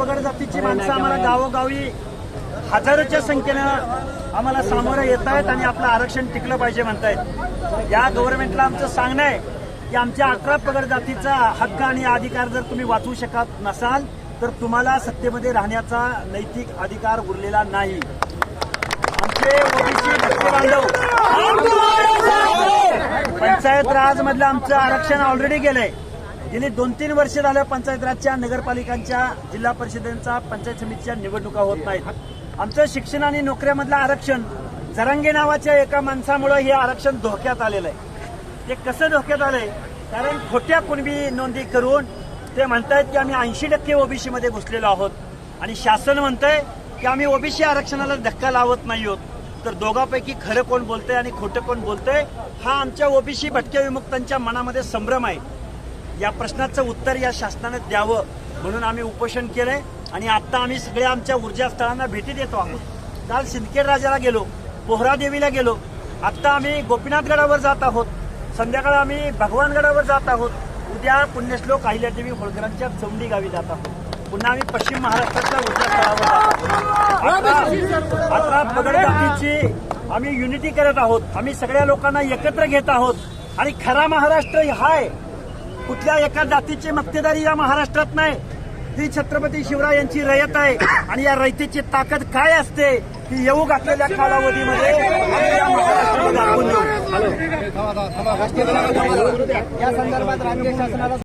पगड जातीची माणसं आम्हाला गावोगावी हजारोच्या संख्येनं आम्हाला सामोरं येत आहेत आणि आपलं आरक्षण टिकलं पाहिजे म्हणतायत. या गव्हर्नमेंटला आमचं सांगणं आहे की आमच्या अकरा पगड जातीचा हक्क आणि अधिकार जर तुम्ही वाचवू शकत नसाल तर तुम्हाला सत्तेमध्ये राहण्याचा नैतिक अधिकार उरलेला नाही. आमचे ओबीसी बांधव पंचायत राजमधलं आमचं आरक्षण ऑलरेडी गेलंय. गेली दोन तीन वर्ष झालं पंचायत राजच्या नगरपालिकांच्या जिल्हा परिषदेच्या पंचायत समितीच्या निवडणुका होत नाहीत. आमचं शिक्षण आणि नोकऱ्यामधलं आरक्षण जरांगे नावाच्या एका माणसामुळे हे आरक्षण धोक्यात आलेलं आहे. ते कसं धोक्यात आलंय? कारण खोट्या कुणबी नोंदी करून ते म्हणतायत की आम्ही ऐंशी टक्के ओबीसीमध्ये घुसलेलो आहोत. आणि शासन म्हणतंय की आम्ही ओबीसी आरक्षणाला धक्का लावत नाही आहोत. तर दोघांपैकी खरं कोण बोलतंय आणि खोटं कोण बोलतंय हा आमच्या ओबीसी भटक्या विमुक्तांच्या मनामध्ये संभ्रम आहे. या प्रश्नाचं उत्तर या शासनानं द्यावं म्हणून आम्ही उपोषण केलंय आणि आता आम्ही सगळ्या आमच्या ऊर्जा स्थळांना भेटी देतो आहोत. काल सिंदखेड राजाला गेलो पोहरादेवीला गेलो. आत्ता आम्ही गोपीनाथगडावर जात आहोत. संध्याकाळ आम्ही भगवानगडावर जात आहोत. उद्या पुण्यश्लोक अहिल्यादेवी होळकरांच्या चौंडी गावी जात आहोत. पुन्हा आम्ही पश्चिम महाराष्ट्रातल्या ऊर्जा स्थळावर आहोत. पगड जातीची आम्ही युनिटी करत आहोत. आम्ही सगळ्या लोकांना एकत्र घेत आहोत. आणि खरा महाराष्ट्र हाय. कुठल्या एका जातीची मक्तेदारी या महाराष्ट्रात नाही? ही छत्रपती शिवराय यांची रयत आहे. आणि या रयतेची ताकद काय असते? ती येऊ घातलेल्या कालावधीमध्ये आम्ही या महाराष्ट्राला दाखवून देऊ. या संदर्भात राज्य शासनाला